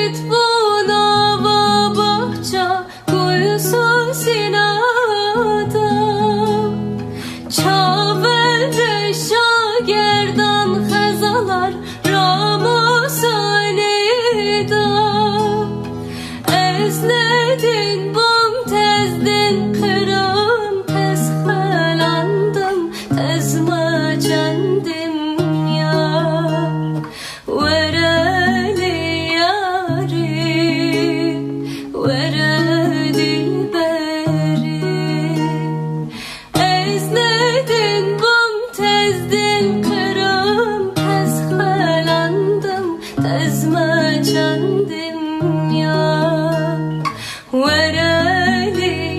it cendim ya. Where